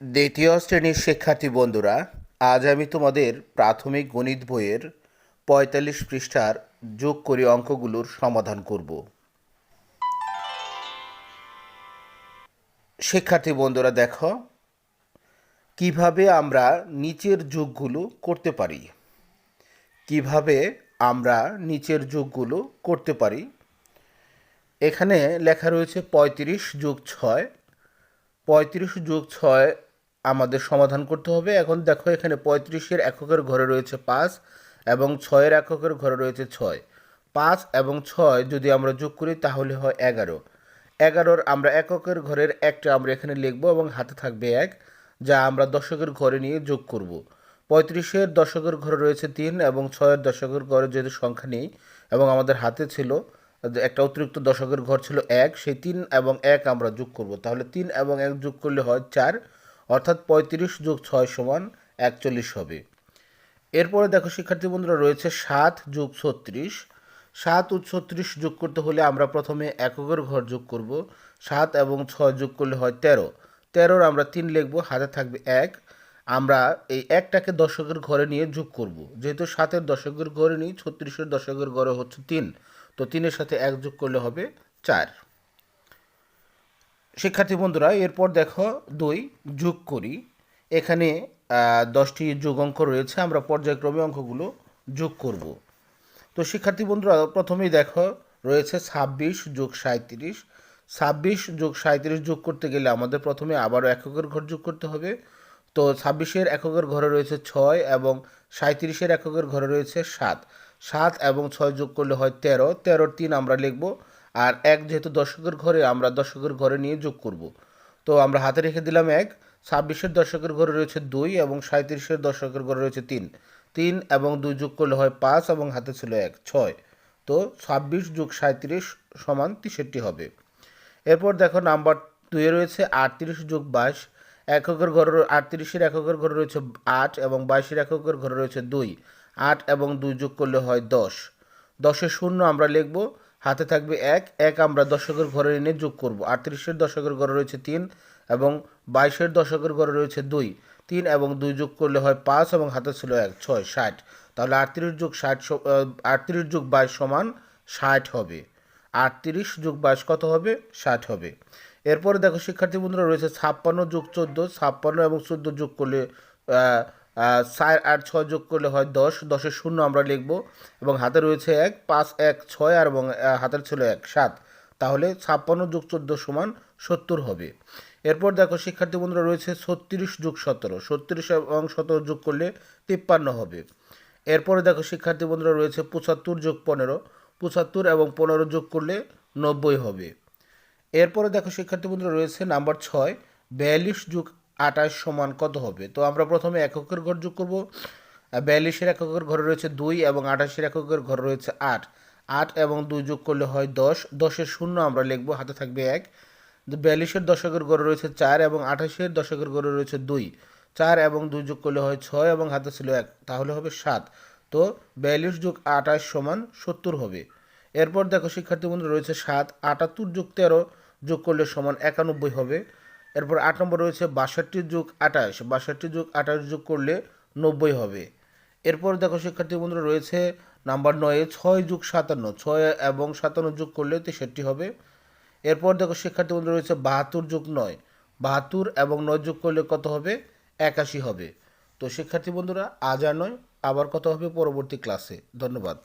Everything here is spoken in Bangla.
দ্বিতীয় শ্রেণির শিক্ষার্থী বন্ধুরা, আজ আমি তোমাদের প্রাথমিক গণিত বইয়ের পঁয়তাল্লিশ পৃষ্ঠার যোগ করে অঙ্কগুলোর সমাধান করব। শিক্ষার্থী বন্ধুরা, দেখো কীভাবে আমরা নিচের যোগগুলো করতে পারি। কীভাবে আমরা নিচের যোগগুলো করতে পারি। এখানে লেখা রয়েছে পঁয়ত্রিশ যোগ ছয়। পঁয়ত্রিশ যোগ ছয় আমাদের সমাধান করতে হবে। এখন দেখো এখানে পঁয়ত্রিশের এককের ঘরে রয়েছে পাঁচ এবং ছয়ের এককের ঘরে রয়েছে ছয়। পাঁচ এবং ছয় যদি আমরা যোগ করি তাহলে হয় এগারো। এগারোর আমরা এককের ঘরের একটা আমরা এখানে লিখব এবং হাতে থাকবে এক, যা আমরা দশকের ঘরে নিয়ে যোগ করব। পঁয়ত্রিশের দশকের ঘরে রয়েছে তিন এবং ছয়ের দশকের ঘরে যেহেতু সংখ্যা নেই এবং আমাদের হাতে ছিল, একটা অতিরিক্ত দশকের ঘর ছিল এক, সেই তিন এবং এক আমরা যোগ করব। তাহলে তিন এবং এক যোগ করলে হয় চার অর্থাৎ পঁয়ত্রিশ যোগ ছয় সমান একচল্লিশ হবে। এরপরে দেখো, শিক্ষার্থী বন্ধুরা, রয়েছে সাত যোগ ছত্রিশ। সাত ও ছত্রিশ যোগ করতে হলে আমরা প্রথমে এককের ঘর যোগ করব। সাত এবং ছয় যোগ করলে হয় তেরো। তেরোর আমরা তিন লিখব, হাতে থাকবে এক। আমরা এই একটাকে দশকের ঘরে নিয়ে যোগ করব। যেহেতু সাতের দশকের ঘরে নিই, ছত্রিশের দশকের ঘরে হচ্ছে তিন। তো তিনের সাথে এক যোগ করলে হবে চার। শিক্ষার্থী বন্ধুরা, এরপর দেখো দুই, যোগ করি। এখানে দশটি যোগ অঙ্ক রয়েছে, আমরা পর্যায়ক্রমে অঙ্কগুলো যোগ করব। তো শিক্ষার্থী বন্ধুরা, প্রথমেই দেখো, রয়েছে ছাব্বিশ যোগ সাঁত্রিশ ছাব্বিশ যোগ সাঁত্রিশ যোগ করতে গেলে আমাদের প্রথমে আবারও এককের ঘর যোগ করতে হবে। তো ছাব্বিশের এককের ঘরে রয়েছে ছয় এবং সাঁত্রিশের এককের ঘরে রয়েছে সাত। সাত এবং ছয় যোগ করলে হয় তেরো। তেরোর তিন আমরা লিখব আর এক যেহেতু দশকের ঘরে, আমরা দশকের ঘরে নিয়ে যোগ করব। তো আমরা হাতে রেখে দিলাম এক, ছাব্বিশের দশকের ঘরে রয়েছে দুই এবং সাঁত্রিশের দশকের ঘরে রয়েছে তিন। তিন এবং দুই যোগ করলে হয় পাঁচ এবং হাতে ছিল এক, ছয়। তো ছাব্বিশ যোগ সাঁত্রিশ সমান তেষট্টি হবে। এরপর দেখো নাম্বার দুয়ে রয়েছে আটত্রিশ যোগ বাইশ। এককের ঘরে আটত্রিশের এককের ঘরে রয়েছে আট এবং বাইশের এককের ঘরে রয়েছে দুই। আট এবং দুই যোগ করলে হয় দশ। দশের শূন্য আমরা লিখব। হাতে থাকবে এক এক আমরা দশকের ঘরে এনে যোগ করব। আটত্রিশের দশকের ঘরে রয়েছে তিন এবং বাইশের দশকের ঘরে রয়েছে দুই। তিন এবং দুই যোগ করলে হয় পাঁচ এবং হাতে ছিল এক, ছয়, ষাট। তাহলে আটত্রিশ যোগ ষাট আটত্রিশ যোগ বাইশ সমান ষাট হবে। আটত্রিশ যোগ বাইশ কত হবে? ষাট হবে। এরপরে দেখো, শিক্ষার্থী বন্ধুরা, রয়েছে ছাপ্পান্ন যোগ চোদ্দ, ছাপ্পান্ন এবং চোদ্দ যোগ করলে চার আর ছয় যোগ করলে হয় দশ, দশের শূন্য আমরা লিখব এবং হাতে রয়েছে এক, পাঁচ, এক, ছয় আর এবং হাতের ছিল এক, সাত। তাহলে ছাপ্পান্ন যোগ চোদ্দ সমান সত্তর হবে। এরপর দেখো শিক্ষার্থী বন্ধুরা রয়েছে ছত্রিশ যোগ সতেরো। ছত্রিশ এবং সতেরো যোগ করলে তিপ্পান্ন হবে। এরপরে দেখো শিক্ষার্থী বন্ধুরা রয়েছে পঁচাত্তর যোগ পনেরো। পঁচাত্তর এবং পনেরো যোগ করলে নব্বই হবে। এরপরে দেখো শিক্ষার্থী বন্ধুরা রয়েছে নাম্বার ছয়, বিয়াল্লিশ যোগ আঠাশ সমান কত হবে? তো আমরা প্রথমে এককের ঘর যোগ করব। বিয়াল্লিশের এককের ঘরে রয়েছে দুই এবং আঠাশের এককের ঘরে রয়েছে আট। আট এবং দুই যোগ করলে হয় দশ। দশের শূন্য আমরা লিখব, হাতে থাকবে এক। বিয়াল্লিশের দশকের ঘরে রয়েছে চার এবং আঠাশের দশকের ঘরে রয়েছে দুই। চার এবং দুই যোগ করলে হয় ছয় এবং হাতে ছিল এক। তাহলে হবে সাত। তো বিয়াল্লিশ যোগ আঠাশ সমান সত্তর হবে। এরপর দেখো শিক্ষার্থী বন্ধু রয়েছে সাত। আটাত্তর যোগ তেরো যোগ করলে সমান একানব্বই হবে। এরপর আট নম্বর রয়েছে বাষট্টি যোগ আঠাশ। বাষট্টি যোগ আঠাশ যোগ করলে নব্বই হবে। এরপর দেখো শিক্ষার্থী বন্ধুরা রয়েছে নাম্বার নয়ে ছয় যোগ সাতান্ন। ছয় এবং সাতান্ন যোগ করলে তেষট্টি হবে। এরপর দেখো শিক্ষার্থী বন্ধু রয়েছে বাহাত্তর যোগ নয়। বাহাত্তর এবং নয় যোগ করলে কত হবে? একাশি হবে। তো শিক্ষার্থী বন্ধুরা আজ আর নয়, আবার কত হবে পরবর্তী ক্লাসে। ধন্যবাদ।